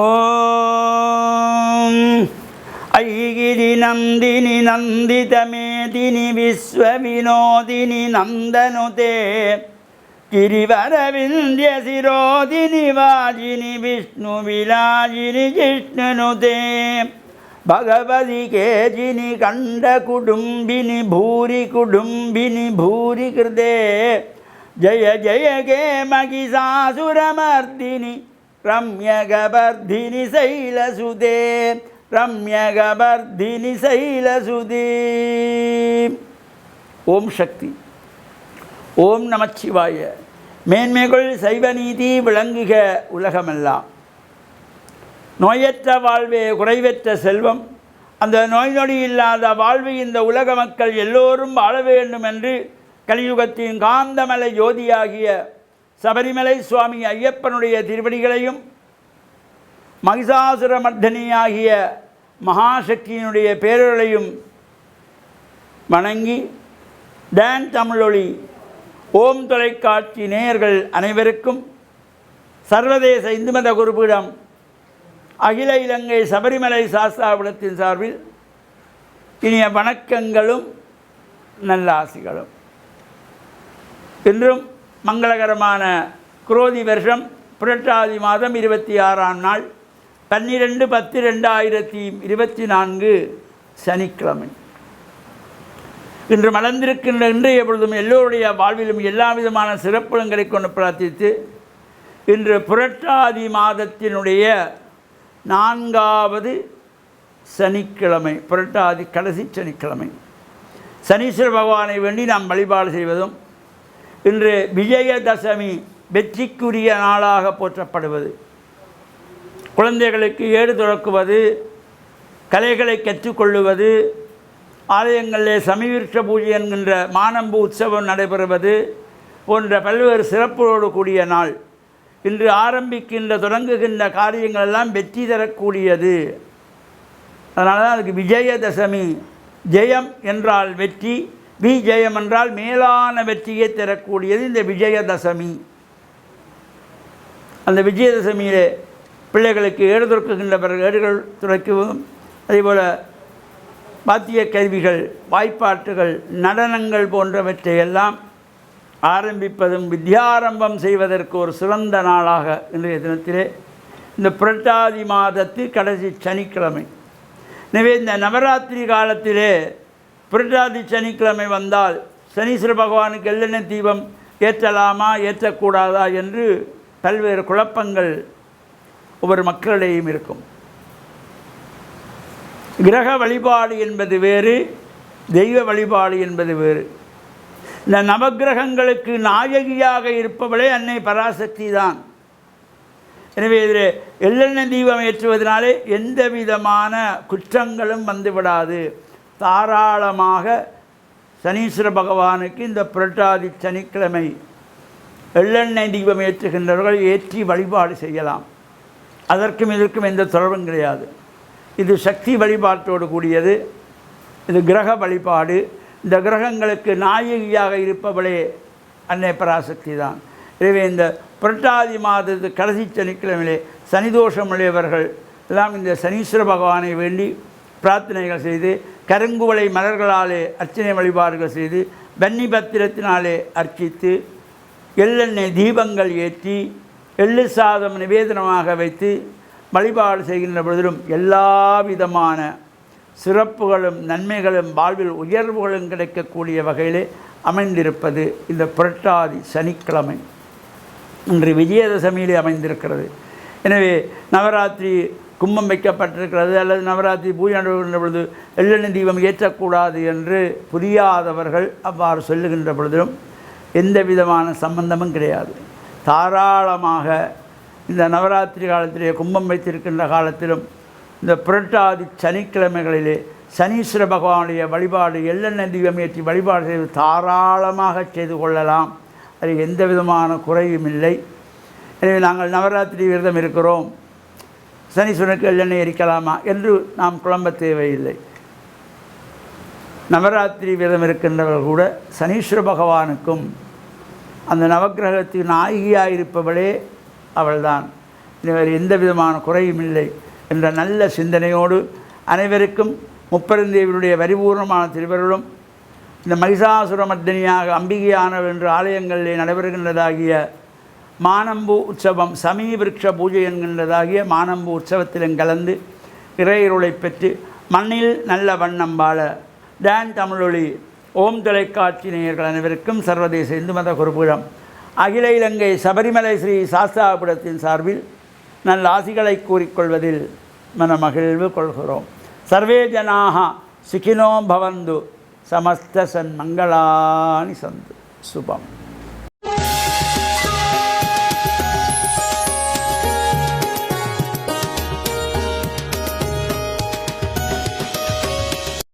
ஓம் ஐகிரி நந்தினி நந்திதமேதினி விஸ்வவினோதினி நந்தனுதே गिरिवरविन्द्यशिरोदिनि वाजिनि विष्णुविलाजिनि जिष्णुनुते भगवति केचिनि कण्डकुटुम्बिनि भूरिकुटुम्बिनि भूरिकृते जय जय के महिषासुरमर्दिनि ரம்யகபர்தினி சைலசுதே ரம்யகபர்தினி சைலசுதே. ஓம் சக்தி. ஓம் நமச்சிவாய. மேன்மைகள் சைவ நீதி விளங்குக உலகமெல்லாம். நோயற்ற வாழ்வே குறைவற்ற செல்வம். அந்த நோய் நொடி இல்லாத வாழ்வு இந்த உலக மக்கள் எல்லோரும் வாழ வேண்டும் என்று கலியுகத்தின் காந்தமலை ஜோதியாகிய சபரிமலை சுவாமி ஐயப்பனுடைய திருவடிகளையும் மகிஷாசுரமர்தனியாகிய மகாசக்தியினுடைய பேரொழியும் வணங்கி டேன் தமிழொளி ஓம் தொலைக்காட்சி நேயர்கள் அனைவருக்கும் சர்வதேச இந்து மத அகில இலங்கை சபரிமலை சாஸ்திராபுடத்தின் சார்பில் இனிய வணக்கங்களும் நல்லாசிகளும். இன்றும் மங்களகரமான குரோதி வருஷம் புரட்டாதி மாதம் இருபத்தி ஆறாம் நாள் பன்னிரெண்டு பத்து ரெண்டாயிரத்தி இருபத்தி நான்கு சனிக்கிழமை. இன்று மலர்ந்திருக்கின்ற இன்றைய பொழுதும் எல்லோருடைய வாழ்விலும் எல்லா விதமான சிறப்புகளை கொண்டு பிரார்த்தித்து இன்று புரட்டாதி மாதத்தினுடைய நான்காவது சனிக்கிழமை புரட்டாதி கடைசி சனிக்கிழமை. சனீஸ்வர பகவானை வேண்டி நாம் வழிபாடு செய்வதும் இன்று விஜயதசமி வெற்றிக்குரிய நாளாக போற்றப்படுவது. குழந்தைகளுக்கு ஏடு துறக்குவது கலைகளை கற்றுக்கொள்ளுவது ஆலயங்களிலே சமீவிருஷ பூஜை என்கின்ற மானம்பு உற்சவம் நடைபெறுவது போன்ற பல்வேறு சிறப்புகளோடு கூடிய நாள். இன்று ஆரம்பிக்கின்ற தொடங்குகின்ற காரியங்கள் எல்லாம் வெற்றி தரக்கூடியது. அதனால தான் அதுக்கு விஜயதசமி ஜெயம் என்றால் வெற்றி வி ஜெயம் என்றால் மேலான வெற்றியை தரக்கூடியது இந்த விஜயதசமி. அந்த விஜயதசமியிலே பிள்ளைகளுக்கு ஏடு பிறகு ஏடுகள் துறக்கவும் அதேபோல் பாத்திய கருவிகள் வாய்ப்பாட்டுகள் நடனங்கள் போன்றவற்றை எல்லாம் ஆரம்பிப்பதும் வித்யாரம்பம் செய்வதற்கு ஒரு சிறந்த நாளாக இன்றைய தினத்திலே இந்த புரட்டாதி மாதத்து கடைசி சனிக்கிழமை. எனவே இந்த நவராத்திரி காலத்திலே புரட்டாதி சனிக்கிழமை வந்தால் சனீஸ்வர பகவானுக்கு எள்ளெண்ணெய் தீபம் ஏற்றலாமா ஏற்றக்கூடாதா என்று பல்வேறு குழப்பங்கள் ஒவ்வொரு மக்களிடையும் இருக்கும். கிரக வழிபாடு என்பது வேறு தெய்வ வழிபாடு என்பது வேறு. இந்த நவக்கிரகங்களுக்கு நாயகியாக இருப்பவளே அன்னை பராசக்தி தான். எனவே இதில் எள்ளெண்ணெய் தீபம் ஏற்றுவதனாலே எந்த விதமான குற்றங்களும் வந்துவிடாது தாராளமாக சனீஸ்வர பகவானுக்கு இந்த புரட்டாதி சனிக்கிழமை எள்ளெண்ணெய் தீபம் ஏற்றுகின்றவர்கள் ஏற்றி வழிபாடு செய்யலாம். அதற்கும் இதற்கும் எந்த தொடர்பும் கிடையாது. இது சக்தி வழிபாட்டோடு கூடியது. இது கிரக வழிபாடு. இந்த கிரகங்களுக்கு நாயகியாக இருப்பவளே அன்னை பராசக்தி தான். எனவே இந்த புரட்டாதி மாதத்து கடைசி சனிக்கிழமையிலே சனிதோஷம் உடையவர்கள் எல்லாம் இந்த சனீஸ்வர பகவானை வேண்டி பிரார்த்தனைகள் செய்து கருங்குவளை மலர்களாலே அர்ச்சனை வழிபாடுகள் செய்து வன்னி பத்திரத்தினாலே அர்ச்சித்து எள்ளெண்ணெய் தீபங்கள் ஏற்றி எள்ளு சாதம் நிவேதனமாக வைத்து வழிபாடு செய்கின்ற பொழுதிலும் எல்லா விதமான சிறப்புகளும் நன்மைகளும் வாழ்வில் உயர்வுகளும் கிடைக்கக்கூடிய வகையிலே அமைந்திருப்பது இந்த புரட்டாதி சனிக்கிழமை. இன்று விஜயதசமியிலே அமைந்திருக்கிறது. எனவே நவராத்திரி கும்பம் வைக்கப்பட்டிருக்கிறது அல்லது நவராத்திரி பூஜை நடைபெறுகின்ற பொழுது எள்ளெண்ணெய் தீபம் ஏற்றக்கூடாது என்று புரியாதவர்கள் அவ்வாறு சொல்லுகின்ற பொழுதிலும் எந்த விதமான சம்பந்தமும் கிடையாது. தாராளமாக இந்த நவராத்திரி காலத்திலே கும்பம் வைத்திருக்கின்ற காலத்திலும் இந்த புரட்டாதி சனிக்கிழமைகளிலே சனீஸ்வர பகவானுடைய வழிபாடு எள்ளெண்ணெய் தீபம் ஏற்றி வழிபாடு செய்து தாராளமாக செய்து கொள்ளலாம். அது எந்த விதமான குறையும் இல்லை. எனவே நாங்கள் நவராத்திரி விரதம் இருக்கிறோம். சனீஸ்வரனுக்கு எள்ளெண்ணெய் எரிக்கலாமா என்று நாம் குழம்ப தேவையில்லை. நவராத்திரி விரதம் இருக்கின்றவர்கள் கூட சனீஸ்வர பகவானுக்கும் அந்த நவக்கிரகத்தின் நாயகியாக இருப்பவளே அவள்தான். இவர் எந்த விதமான குறையும் இல்லை என்ற நல்ல சிந்தனையோடு அனைவருக்கும் முப்பெருந்தேவினுடைய பரிபூர்ணமான திருவருளும் இந்த மகிஷாசுரமர்தனியாக அம்பிகையானவள் என்று ஆலயங்களிலே நடைபெறுகின்றதாகிய மானம்பு உற்சவம் சமீவிருட்ச பூஜை என்கின்றதாகிய மானம்பு உற்சவத்திலும் கலந்து இறையருளை பெற்று மண்ணில் நல்ல வண்ணம் வாழ டேன் தமிழொலி ஓம் தொலைக்காட்சி நேயர்கள் அனைவருக்கும் சர்வதேச இந்து மத குருபுரம் அகில இலங்கை சபரிமலை ஸ்ரீ சாஸ்தாபுரத்தின் சார்பில் நல்ல ஆசிகளை கூறிக்கொள்வதில் மனமகிழ்வு கொள்கிறோம். சர்வே ஜனாக சுகினோ பவந்து சமஸ்த சன்மங்களானி சந்து. சுபம்.